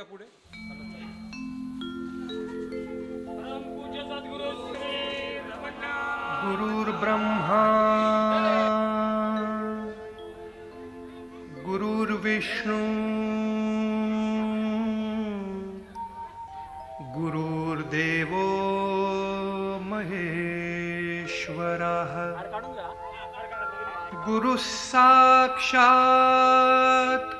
या पुढे. रमणनाथ गुरुर्ब्रह्मा गुरुर्विष्णू गुरुर्देवो महेश्वरः. गुरुः साक्षात्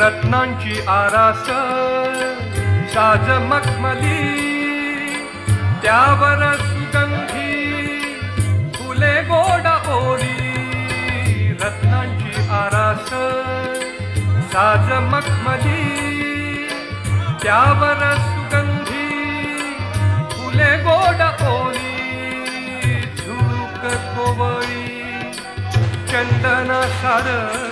रत्नांची आरास साज मखमली त्यावर सुगंधी फुले गोड ओली रत्नांची आरास साज मखमली त्यावर सुगंधी फुले गोड ओढी झुळूक कोवळी चंदना सारखी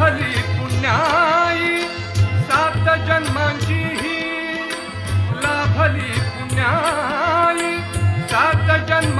हरी पुण्याई. सात जन्मांची ही लाभली पुण्याई. सात जन्म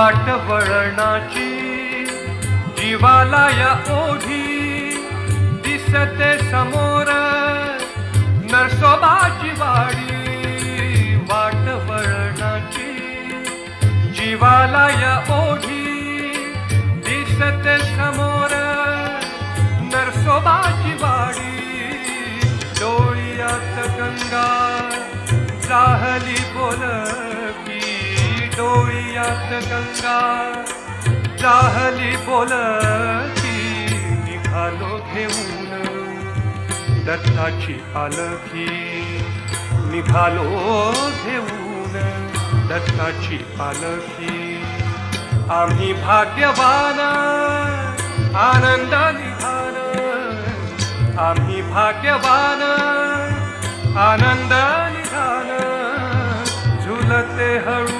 वाट वळणाची जीवाला या ओढी दिसते समोर नरसोबाची वाडी. वाट वळणाची जीवाला या ओढी दिसते समोर नरसोबाची वाडी. डोळ्यात गंगा चाहली बोल डोळीयात गंगा जाहली बोलकी निघालो घेऊन. दत्ताची पालखी निघालो घेऊन. दत्ताची पालखी आम्ही भाग्यवान आनंदा निधान. आम्ही भाग्यवान आनंदा निधान. झुलते हळू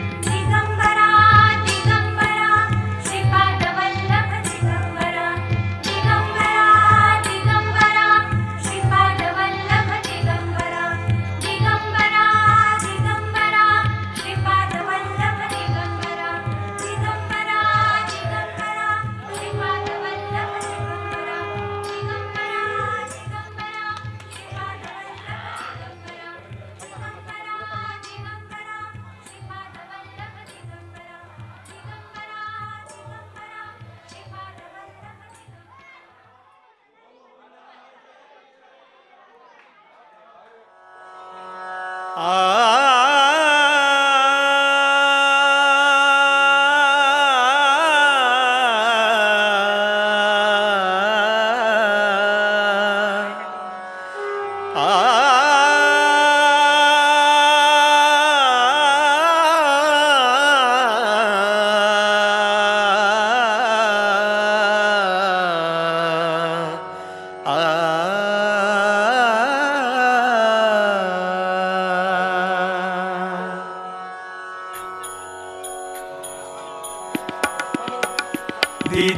아. ी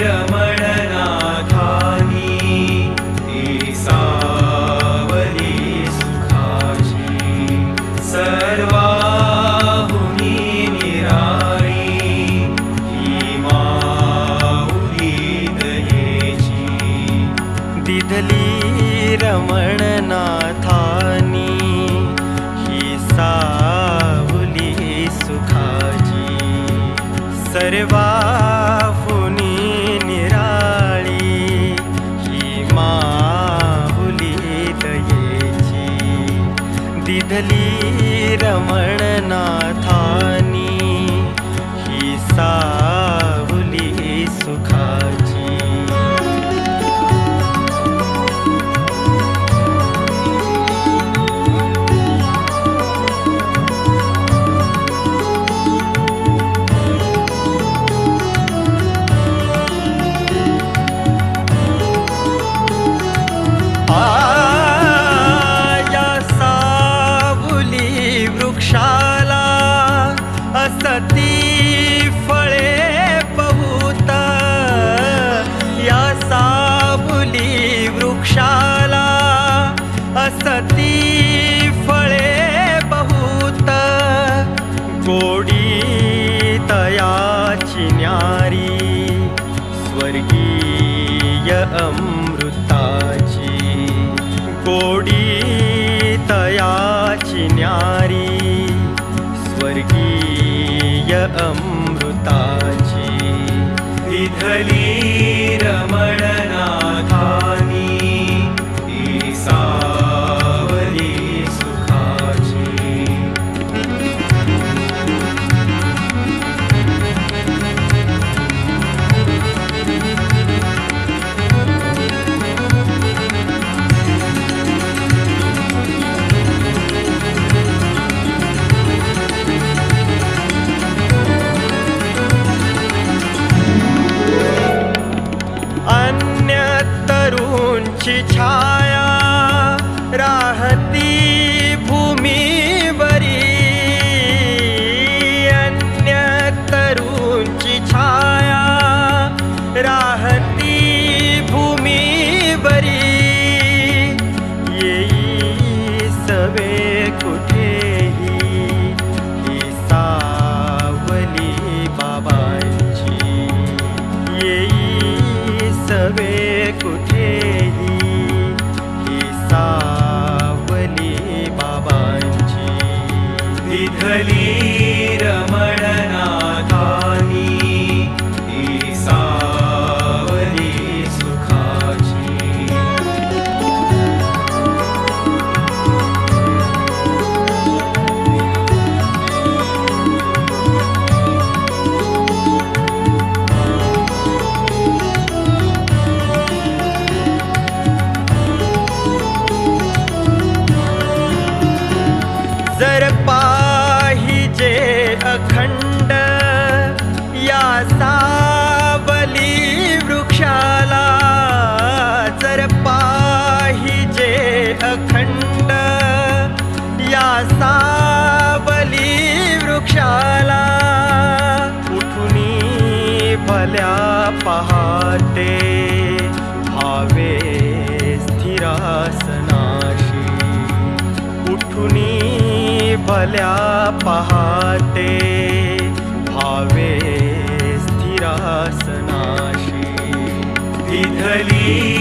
रमणनाथ नी ईसावली सुखाजी सर्ववाहेजी दिधली रमणनाथ नी हि साली सुखाजी सर्वा not. तयाची न्यारी स्वर्गीय अमृताची गोडी 잘 अखंड या सावली वृक्षाला जर पाहिजे अखंड या सावली वृक्षाला उठुनी भल्या पहाटे झाल्या पहाटे भावे स्थिरासनाशी विधली